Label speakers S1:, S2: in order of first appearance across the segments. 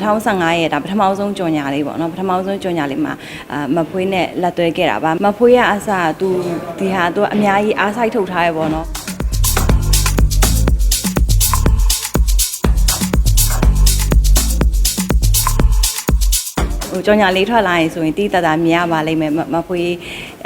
S1: 2015ရဲ့ဒါပထမဆုံးကြော်ညာလေးပေါ့နော်ပထမဆုံးကြော်ညာလေးမှာအာမဖွေးနဲ့လက်သွဲခဲ့တာပါမဖွေးရအစားသူဒီဟာသူအများကြီးအားဆိုင်ထုတ်ထားရပေါ့နော် ဟိုကြောင်ညာလေးထွက်လာရင်ဆိုရင်တီးတတာမြင်ရပါလိမ့်မယ်မမဖွေး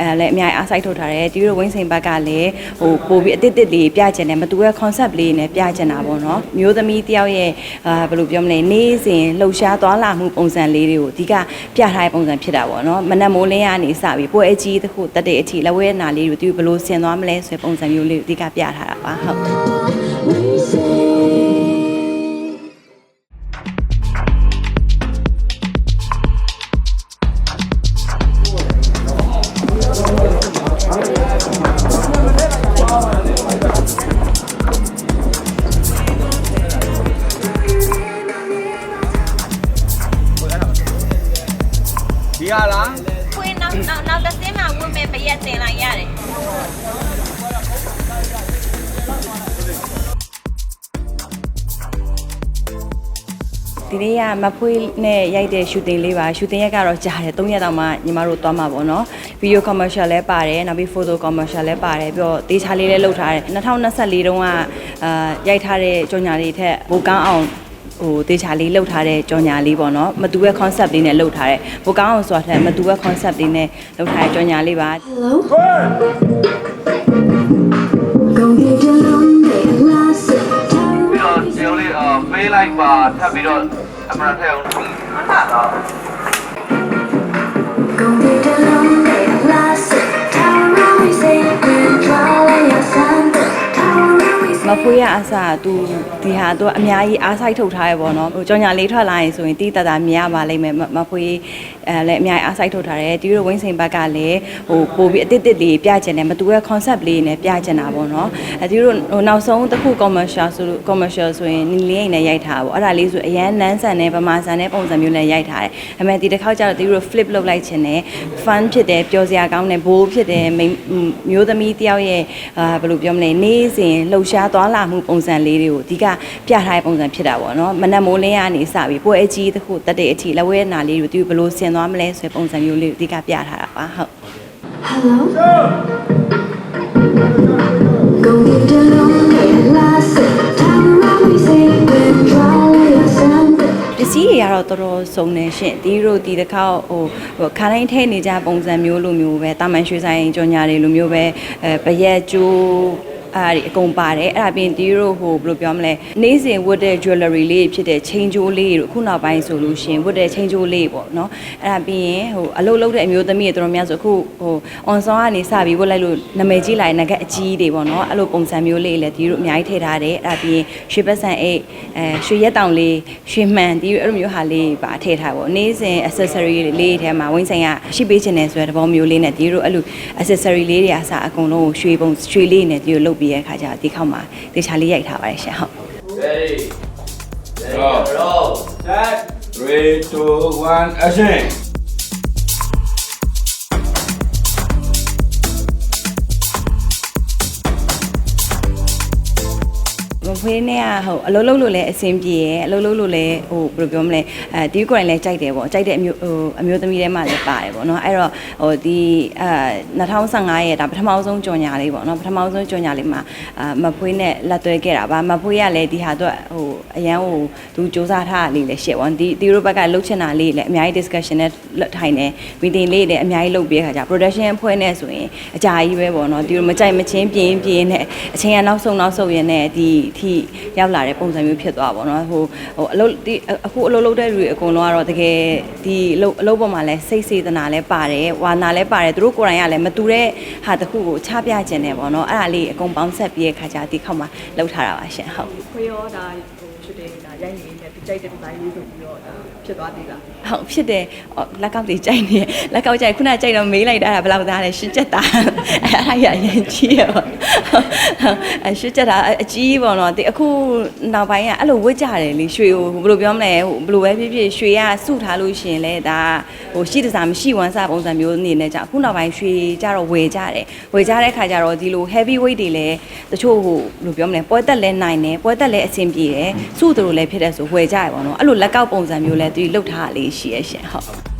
S1: အဲလည်းအများကြီးအားစိုက်ထုတ်ထားတယ်တီးတို့ဝင်းစိန်ဘက်ကလည်းဟိုပို့ပြီးအတစ်တစ်လေးပြချင်တယ်မတူရဲ့ concept လေးနဲ့ပြချင်တာပေါ့နော်မျိုးသမီးတယောက်ရဲ့အာဘယ်လိုပြောမလဲနေ့စဉ်လှုပ်ရှားသွားလာမှုပုံစံလေးတွေကိုအဓိကပြထားတဲ့ပုံစံဖြစ်တာပေါ့နော်မနက်မိုးလင်းကနေစပြီးပွဲအကြီးတစ်ခုတက်တဲ့အထိလက်ဝဲနာလေးတွေသူဘယ်လိုဆင်သွားမလဲဆိုတဲ့ပုံစံမျိုးလေးကိုအဓိကပြထားတာပါဟုတ်
S2: ဒီဟာလား
S3: ခွေးနောက်နောက်နောက်တစ်စင်းမှာဝင်မဲ့ပရက်တင်လိုက်ရတယ်
S1: ဒီနေ့ကမဖွေးနဲ့ရိုက်တဲ့ shooting လေးပါ shooting ရက်ကတော့ကြာတယ်3ရက်တောင်မှညီမတို့သွားမှာပေါ့နော် video commercial လည်းပါတယ်နောက်ပြီး photo commercial လည်းပါတယ်ပြီးတော့တေးချာလေးလည်းလုပ်ထားတယ်2024တုန်းကအာရိုက်ထားတဲ့ကြော်ညာလေးထက်ဘိုကောင်းအောင် ဟိုတေချာလေးလှုပ်ထားတဲ့ကြော်ညာလေးပေါ့နော်မတူတဲ့ concept လေးနဲ့လှုပ်ထားတဲ့ဘိုကောင်းအောင်ဆိုတာထက်မတူတဲ့ concept လေးနဲ့လှုပ်ထားတဲ့ကြော်ညာလေးပါ
S4: Hello Gonna get along there last
S2: ပြီးတော့ဒီလိုလေးအာပေးလိုက်ပါထပ်ပြီးတော့အမရထည့်အောင်ဟုတ်တာတော့
S4: Gonna get along there last Tower around we say and try like your son Tower around we
S1: မဖွေးရအစားသူ ဒီဟာသူအများကြီးအားဆိုင်ထုတ်ထားရပေါ့နော်ဟိုကြောင်ညာလေးထွက်လာရင်ဆိုရင်တီးတတာမြင်ရပါလိမ့်မယ်မမဖွေးအဲလည်းအများကြီးအားဆိုင်ထုတ်ထားတယ်တီးတို့ဝင်းစိန်ဘက်ကလည်းဟိုပို့ပြီးအတစ်တစ်လေးပြချင်တယ်မတူရဲ့ concept လေးနဲ့ပြချင်တာပေါ့နော်အဲတီးတို့ဟိုနောက်ဆုံးတစ်ခု commercial ဆိုလို့ commercial ဆိုရင်နီလေးအိမ်နဲ့ရိုက်ထားတာပေါ့အဲ့ဒါလေးဆိုအရန်နန်းဆန်နဲ့ဗမာဆန်နဲ့ပုံစံမျိုးနဲ့ရိုက်ထားတယ်ဒါပေမဲ့ဒီတစ်ခေါက်ကျတော့တီးတို့ flip လုပ်လိုက်ချင်တယ် fun ဖြစ်တယ်ပျော်စရာကောင်းတယ်ဘိုးဖြစ်တယ်မိန်းမျိုးသမီးတယောက်ရဲ့အာဘယ်လိုပြောမလဲနေ့စဉ်လှုပ်ရှားသွားလာမှုပုံစံလေးတွေကိုအဓိကပြထားတဲ့ပုံစံဖြစ်တာပေါ့နော်မနက်မိုးလင်းကနေစပြီးပွဲအကြီးတစ်ခုတက်တဲ့အထိလက်ဝဲနာလေးတွေသူဘယ်လိုဆင်သွားမလဲဆိုတဲ့ပုံစံမျိုးလေးကိုအဓိကပြထားတာပါဟုတ်
S4: Hello Gonna get along there last Tower around we say and try like your son
S1: ပစ္စည်းတွေကတော့တော်တော်စုံနေရှင့်ဒီတို့ဒီတစ်ခါဟိုဟိုခါတိုင်းထဲနေကြပုံစံမျိုးလိုမျိုးပဲတာမန်ရွှေဆိုင်ကြော်ညာတွေလိုမျိုးပဲအဲပရက်ကျိုး အဲ့ဒါဒီအကုန်ပါတယ်အဲ့ဒါပြင်ဒီတို့ဟိုဘယ်လိုပြောမလဲနေ့စဉ်ဝတ်တဲ့ jewelry လေးဖြစ်တဲ့ချိန်ချိုးလေးတို့ခုနောက်ပိုင်းဆိုလို့ရှရင်ဝတ်တဲ့ချိန်ချိုးလေးပေါ့နော်အဲ့ဒါပြီးရင်ဟိုအလုပ်လုပ်တဲ့အမျိုးသမီးတွေတော်တော်များဆိုအခုဟို on song ကနေစပြီးဝတ်လိုက်လို့နာမည်ကြီးလာတဲ့ငကက်အကြီးတွေပေါ့နော်အဲ့လိုပုံစံမျိုးလေးလည်းဒီတို့အများကြီးထည့်ထားတယ်အဲ့ဒါပြီးရင်ရွှေပတ်ဆန်အိတ်အဲရွှေရက်တောင်လေးရွှေမှန်ဒီအဲ့လိုမျိုးဟာလေးပါထည့်ထားပေါ့နေ့စဉ် accessory လေးထဲမှာဝင်းဆိုင်ကရှိပေးခြင်းနဲ့ဆိုတဲ့သဘောမျိုးလေးနဲ့ဒီတို့အဲ့လို accessory လေးတွေအစားအကုန်လုံးကိုရွှေပုံရွှေလေးနဲ့ဒီတို့လုပ်ပြီးရတဲ့ခါကျတော့ဒီခေါက်မှာတေချာလေးရိုက်ထားပါတယ်ရှင်ဟုတ်
S2: ready roll roll set 3 2 1 action
S1: မဖွေးနဲ့ကဟိုအလုံးလုံးလို့လည်းအဆင်ပြေရယ်အလုံးလုံးလို့လည်းဟိုဘယ်လိုပြောမလဲအဲဒီကိုယ်တိုင်လည်းကြိုက်တယ်ပေါ့ကြိုက်တဲ့အမျိုးဟိုအမျိုးသမီးထဲမှာလည်းပါတယ်ပေါ့နော်အဲ့တော့ဟိုဒီအာ2015ရဲ့ဒါပထမဆုံးကြော်ညာလေးပေါ့နော်ပထမဆုံးကြော်ညာလေးမှာအာမဖွေးနဲ့လက်သွဲခဲ့တာပါမဖွေးကလည်းဒီဟာတော့ဟိုအရန်ဟိုသူစူးစမ်းထားတာလေးလည်းရှစ်ပေါ့ဒီဒီရိုဘက်ကလှုပ်ချင်တာလေးလည်းအများကြီး discussion နဲ့လက်ထိုင်နေ meeting လေးလည်းအများကြီးလုပ်ပြီးခါကျ production အဖွဲ့နဲ့ဆိုရင်အကြာကြီးပဲပေါ့နော်ဒီလိုမကြိုက်မချင်းပြင်းပြင်းနဲ့အချိန်ကနောက်ဆုံးနောက်ဆုံးရင်းနဲ့ဒီထိရောက်လာတဲ့ပုံစံမျိုးဖြစ်သွားပါတော့ဟိုဟိုအလုပ်ဒီအခုအလုပ်လုပ်တဲ့လူတွေအကုန်လုံးကတော့တကယ်ဒီအလုပ်အလုပ်ပေါ်မှာလဲစိတ်စေတနာလဲပါတယ်ဝါနာလဲပါတယ်သူတို့ကိုယ်တိုင်ကလည်းမတူတဲ့ဟာတစ်ခုကိုချပြခြင်းတယ်ပေါ့နော်အဲ့ဒါလေးအကုန်ပေါင်းဆက်ပြီးတဲ့ခါကျဒီခေတ်မှာလောက်ထားတာပါရှင်ဟုတ်
S5: ခွေရောဒါဟိုရှူတင်ဒါရိုက်နေတဲ့ဒီကြိုက်တဲ့ဒီဇိုင်းလေးဆိုပြီးတော့ဒါ ဖြစ်သွားသေးလား
S1: ဟုတ်ဖြစ်တယ်အော်လက်ကောက်တွေကြိုက်နေလက်ကောက်ကြိုက်ခုနကြိုက်တော့မေးလိုက်တာအဲ့ဒါဘယ်လောက်သားလဲရှင်းချက်တာအဲ့ဒါရရင်ကြီးရပါအရှင်းချက်တာအကြီးပေါ့နော်ဒီအခုနောက်ပိုင်းကအဲ့လိုဝတ်ကြတယ်လေရွှေကိုဘယ်လိုပြောမလဲဟိုဘယ်လိုပဲဖြစ်ဖြစ်ရွှေကစုထားလို့ရှရင်လဲဒါဟိုရှိတစားမရှိဝမ်းစားပုံစံမျိုးအနေနဲ့じゃအခုနောက်ပိုင်းရွှေကြတော့ဝယ်ကြတယ်ဝယ်ကြတဲ့ခါကျတော့ဒီလို heavy weight တွေလဲတချို့ဟိုဘယ်လိုပြောမလဲပွဲတက်လဲနိုင်တယ်ပွဲတက်လဲအဆင်ပြေတယ်စုသူတို့လဲလည်းဖြစ်တဲ့ဆိုဝယ်ကြရပါတော့အဲ့လိုလက်ကောက်ပုံစံမျိုးလည်းသူလှုပ်ထားတာလေးရှိရရှင်ဟုတ်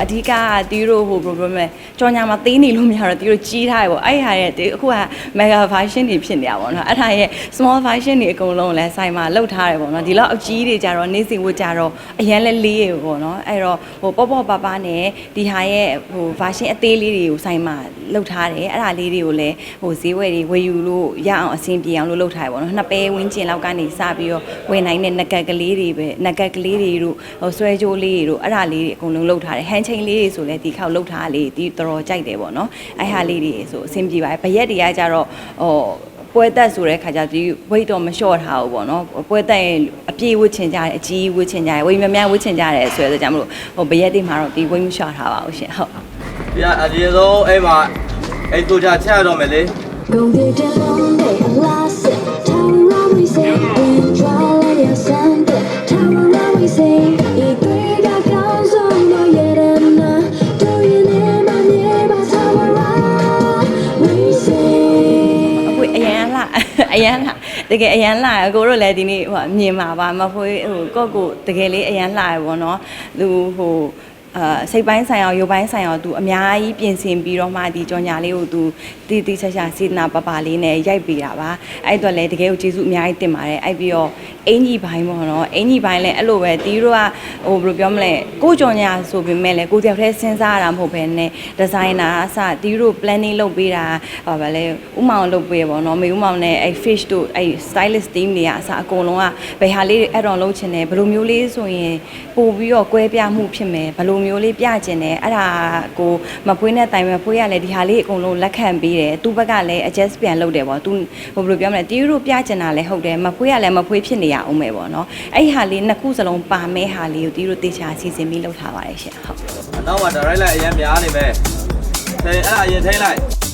S1: အဓိကကတီးတို့ဟိုဘယ်လိုပြောမလဲ ကြော်ညာမှာသေးနေလို့မရတော့တီးတို့ကြီးထားရပေါ့အဲ့ဟာရဲ့တီးအခုက mega version တွေဖြစ်နေတာပေါ့နော်အဲ့ဒါရဲ့ small version တွေအကုန်လုံးလည်းဆိုင်မှာလောက်ထားတယ်ပေါ့နော်ဒီလောက်အကြီးတွေကြတော့နေစီဝတ်ကြတော့အရန်လဲလေးရပေါ့နော်အဲ့တော့ဟိုပေါ့ပေါ့ပါပါနဲ့ဒီဟာရဲ့ဟို version အသေးလေးတွေကိုဆိုင်မှာလောက်ထားတယ်အဲ့ဒါလေးတွေကိုလည်းဟိုဈေးဝယ်တွေဝယ်ယူလို့ရအောင်အဆင်ပြေအောင်လို့လောက်ထားရပေါ့နော်နှစ်ပဲဝင်းကျင်လောက်ကနေစပြီးတော့ဝယ်နိုင်တဲ့နက်ကက်ကလေးတွေပဲနက်ကက်ကလေးတွေတို့ဟိုဆွဲကြိုးလေးတွေတို့အဲ့ဒါလေးတွေအကုန်လုံးလောက်ထားတယ်ဟန်ချိန်လေးတွေဆိုလည်းဒီခောက်လောက်ထားတာလေးဒီတော်တော်ကြိုက်တယ်ပေါ့နော်အဲ့ဟာလေးတွေဆိုအဆင်ပြေပါတယ်ဘရက်တွေကကြတော့ဟိုပွဲတက်ဆိုတဲ့ခါကျဒီဝိတ်တော့မလျှော့ထားဘူးပေါ့နော်ပွဲတက်ရင်အပြေးဝှချင်ကြတယ်အကြီးဝှချင်ကြတယ်ဝိတ်များများဝှချင်ကြတယ်ဆိုရတဲ့ကြောင့်မလို့ဟိုဘရက်တွေမှာတော့ဒီဝိတ်မလျှော့ထားပါဘူးရှင်ဟုတ်
S2: ဒီကအရင်ဆုံးအဲ့မှာအဲ့တို့ချချရတော့မယ်လေ
S1: Go there alone, they last. အရန်လှတကယ်အရန်လှအကိုတို့လည်းဒီနေ့ဟိုမြင်ပါပါမဖွေးဟိုကော့ကိုတကယ်လေးအရန်လှရပေါ့နော်သူဟို အာစိတ်ပိုင်းဆိုင်အောင်ရုပ်ပိုင်းဆိုင်အောင်သူအများကြီးပြင်ဆင်ပြီးတော့မှဒီကြော်ညာလေးကိုသူတီတီချာချာစေတနာပပလေးနဲ့ရိုက်ပေးတာပါအဲ့အတွက်လည်းတကယ်ကိုကျေးဇူးအများကြီးတင်ပါတယ်အဲ့ပြီးတော့အင်ကြီးပိုင်းပေါ့နော်အင်ကြီးပိုင်းလည်းအဲ့လိုပဲတီးတို့ကဟိုဘယ်လိုပြောမလဲကိုကြော်ညာဆိုပေမဲ့လည်းကိုတယောက်တည်းစဉ်းစားရတာမဟုတ်ဘဲနဲ့ဒီဇိုင်နာအစတီးတို့ planning လုပ်ပေးတာဟောဗာလဲဥမောင်လုပ်ပေးရပေါ့နော်မေဥမောင်နဲ့အဲ့ fish တို့အဲ့ stylist team တွေကအစအကုန်လုံးကဘယ်ဟာလေး add on လုပ်ချင်တယ်ဘယ်လိုမျိုးလေးဆိုရင်ပို့ပြီးတော့ကွဲပြားမှုဖြစ်မယ်ဘယ်လိုမျိုးလေးပြချင်တယ်အဲ့ဒါကိုမဖွေးနဲ့တိုင်မဖွေးရလဲဒီဟာလေးအကုန်လုံးလက်ခံပေးတယ်သူ့ဘက်ကလည်း adjust ပြန်လုပ်တယ်ပေါ့သူဟိုဘယ်လိုပြောမလဲတီးတို့ပြချင်တာလည်းဟုတ်တယ်မဖွေးရလည်းမဖွေးဖြစ်နေရအောင်မယ်ပေါ့နော်အဲ့ဒီဟာလေးနှစ်ခုစလုံးပါမဲဟာလေးကိုတီးတို့တေချာစီစဉ်ပြီးလုပ်ထားပါတယ်ရှင်ဟုတ်
S2: အနောက်မှာ direct လိုက်အရင်များနေမယ်ထိန်အဲ့ဒါအရင်ထိန်လိုက်